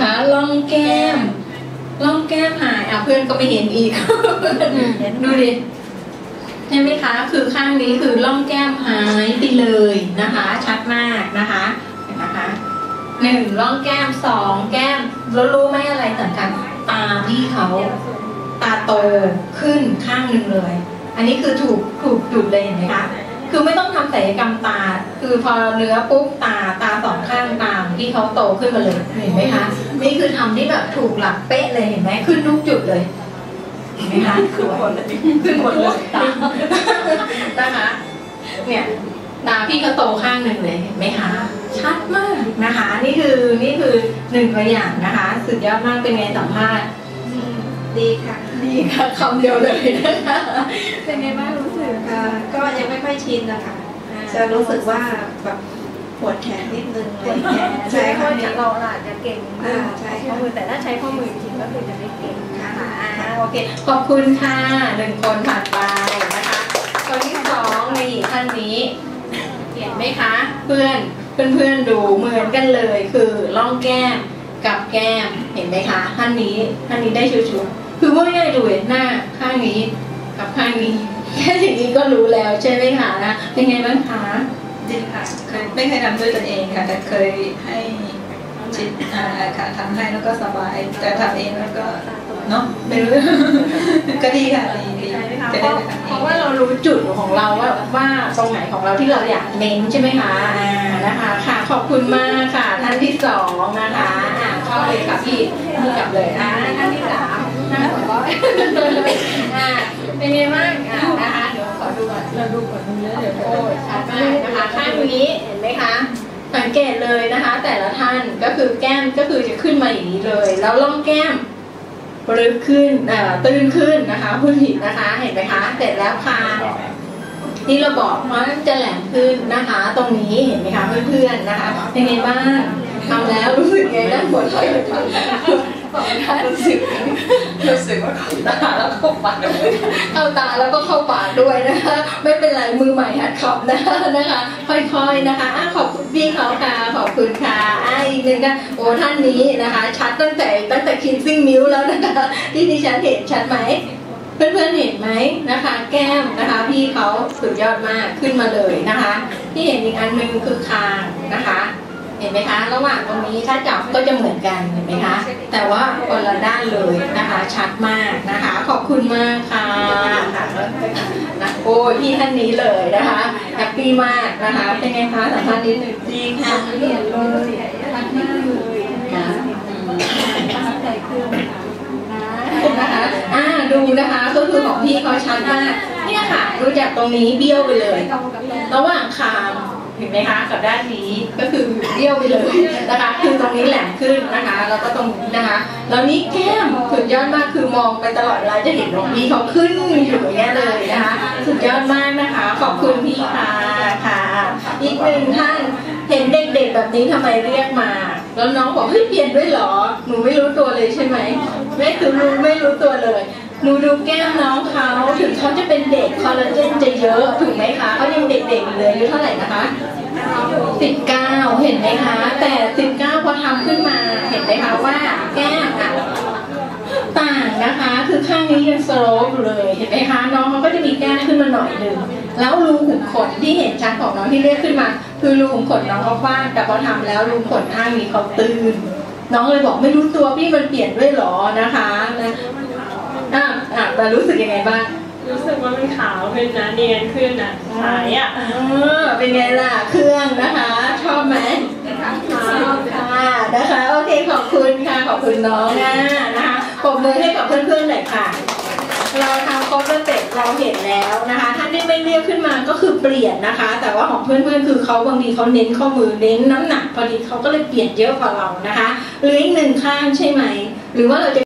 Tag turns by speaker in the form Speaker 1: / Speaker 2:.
Speaker 1: คะล่องแก้มล่องแก้มหายอะเพื่อนก็ไม่เห็นอีกดูดิใช่ไหมคะ คือข้างนี้คือล่องแก้มหายไปเลยนะคะ ชัดมากนะคะเห็นนะคะหนึ่งล่องแก้มสองแก้มแล้วรู้ไหมอะไรต่างกันตาพี่เขาตาโตขึ้นข้างหนึ่งเลย อันนี้คือถูกถูกจุดเลยเห็นไหมคะคือไม่ต้องทำศัลยกรรมตา คือพอเนื้อปุ๊บตาตาสองข้างตาม ที่เขาโตขึ้นมาเลยเห็นไหมคะนี่คือทำที่แบบถูกหลักเป๊ะเลยเห็นไหมขึ้นทุกจุดเลยเห็นไหมคะขึ้นหมดเลยขึ้นหมดเลยตานะคะเนี่ยตาพี่ก็โตข้างหนึ่งเลยเห็นไหมคะชัดมากนะคะ นี่คือนี่คือหนึ่งตัวอย่างนะคะ สุดยอดมากเป็นไงสัมภาษณ์
Speaker 2: ดีค่ะ
Speaker 1: ดีค่ะคำเดียวเลยนะคะ
Speaker 2: เป็นไงบ้างรู้สึกค่ะก็ยังไม่ค่อยชินนะคะจะรู้สึกว่าแบบป วดแขนนิดนึงอะไรอย่างเงี้ย
Speaker 3: ใช้
Speaker 2: ใช่
Speaker 3: ข้อ
Speaker 2: ค่ะ
Speaker 3: เราอาจจะเก่ง
Speaker 2: อ่าใช่
Speaker 3: ข้อมือแต่ถ้าใช้ข้อมือจริงก็คือจะไม่เก่ง
Speaker 2: ค่ะ
Speaker 1: อ่าโอเคขอบคุณค่ะหนึ่งคนผ่านไปนะคะคนที่สองในหญิงท่านนี้เห็นไหมคะ เพื่อนเพื่อนเพื่อนๆดูเหมือนกันเลยคือร่องแก้มกับแก้มเห็นไหมคะท่านนี้ท่านนี้ได้ชูชูคือว่าง่ายๆดูเห็นหน้าข้างนี้กับข้างนี้แค่อย่างนี้ก็รู้แล้วใช่ไหมคะนะเป็นไงบ้างคะ
Speaker 4: ดีค่ะเคย ไม่เคยทำด้วยตนเองค่ะ แต่เคยให้จิตอ่าค่ะทำให้แล้วก็สบาย แต่ทำเองแล้วก็เนาะไม่รู้ก็ดีค่ะดีดี
Speaker 1: ใช่ไหมคะ
Speaker 4: จะ
Speaker 1: เพ
Speaker 4: ได้
Speaker 1: ราะ
Speaker 4: ไปทำเอ
Speaker 1: เพราะ
Speaker 4: ง
Speaker 1: ว่าเรารู้จุดของเราว่าว่าตรงไหนของเราที่เราอยากเน้นใช่ไหมคะอ่านะคะ ค่ะขอบคุณมากค่ะท่านที่สองนะคะอ่าเข้าเลยค่ะพี่พี่กลับเลยอ่าท่านที่สามน่าหัวเราะอ่าเป็นไงบ้าง เกตเลยนะคะ แต่ละท่านก็คือแก้มก็คือจะขึ้นมาอย่างนี้เลย แล้วล่องแก้มปรึกขึ้นเอ่อตื้นขึ้นนะคะผู้ผิดนะคะเห็นไหมคะเสร็จแล้วคางที่เราบอกว่าจะแหลมขึ้นนะคะ ตรงนี้เห็นไหมคะเพื่อนๆนะคะเป็นไงบ้างทำแล้วรู้สึกไงด้านหัวถอยไปฝั่ง สองท่านรู้สึก
Speaker 4: รู้สึกว่าเขาตาแล้วก็ปัดเลย
Speaker 1: เข้าตาแล้วก็เข้าปากด้วยนะคะ ไม่เป็นไรมือใหม่หัดขับนะคะนะคะ ค่อยๆนะคะอะขอบคุณพี่เขาค่ะขอบคุณค่ะอะอีกหนึ่งนะโอ้ท่านนี้นะคะ ชัดตั้งแต่ตั้งแต่คินซิ่งนิ้วแล้วนะคะที่ดิฉันเห็นชัดไหมเพื่อนๆเห็นไหมนะคะ แก้มนะคะ พี่เขาสุดยอดมากขึ้นมาเลยนะคะ ที่เห็นอีกอันหนึงคือคางนะคะเห็นไหมคะระหว่างตรงนี้ถ้าจับก็จะเหมือนกันเห็นไหมคะแต่ว่าคนละด้านเลยนะคะชัดมากนะคะ ขอบคุณมากค่ะค่ะนะโอ้ยพี่ท่านนี้เลยนะคะแฮปปี้มากนะคะเป็นไงคะสัมภาษณ์นิดนึง
Speaker 4: ดีค่ะ
Speaker 3: เรียนเลยทักมากเลย
Speaker 1: ค่ะ
Speaker 3: ตั้งใจขึ้นนะ
Speaker 1: นะคะอ่าดูนะคะก็คือของพี่เขาชัดมากเนี่ยค่ะดูจากตรงนี้เบี้ยวไปเลย ระหว่างคาง เห็นไหมคะกับด้านนี้ก็คือเบี้ยวไปเลยนะคะคือตรงนี้แหลมขึ้นนะคะแล้วก็ตรงนี้นะคะแล้วนี้แก้มสุดยอดมากคือมองไปตลอดเวลาจะเห็นตรงนี้เขาขึ้นอยู่อย่างเงี้ยเลยนะคะสุดยอดมากนะคะ ขอบคุณพี่ค่ะค่ะอีกหนึ่งท่านเห็นเด็กๆแบบนี้ทำไมเรียกมา แล้วน้องบอกเฮ้ยเปลี่ยนด้วยเหรอหนูไม่รู้ตัวเลยใช่ไหมไม่คือรู้ไม่รู้ตัวเลย หนูดูแก้มน้องเขาถึงเขาจะเป็นเด็กคอลลาเจนจะเยอะถูกไหมคะเขายังเด็กๆอยู่เลยอายุเท่าไหร่นะคะสิบเก้าเห็นไหมคะ แต่สิบเก้าพอทำขึ้นมาเห็นไหมคะว่าแก้มอะต่างนะคะ คือข้างนี้ยังสโลปเลยเห็นไหมคะน้องเขาก็จะมีแก้มขึ้นมาหน่อยหนึ่งแล้วรูขุมขนที่เห็นชัดของน้องที่เรียกขึ้นมา คือรูขุมขนน้องเขากว้างแต่พอทำแล้วรูขุมขนข้างนี้เขาตื้นน้องเลยบอกไม่รู้ตัวพี่มันเปลี่ยนด้วยหรอนะคะนะ อะอะแต่รู้สึกยังไงบ้าง
Speaker 5: รู้สึกว่ามันขาวขึ้นนะเนียนขึ้นอะใสอะ
Speaker 1: เออเป็นไงล่ะ เครื่องนะคะ ชอบไหมชอบค่ะนะคะ โอเค ขอบคุณค่ะ ขอบคุณน้องนะนะคะปรบมือให้กับเพื่อนๆหน่อยค่ะเราทำครบแล้วเสร็จเราเห็นแล้วนะคะท่านที่ไม่เรียกขึ้นมาก็คือเปลี่ยนนะคะ แต่ว่าของเพื่อนๆคือเขาบางทีเขาเน้นข้อมือเน้นน้ำหนักพอดีเขาก็เลยเปลี่ยนเยอะกว่าเรานะคะหรืออีกหนึ่งข้างใช่ไหม หรือว่าเราจะ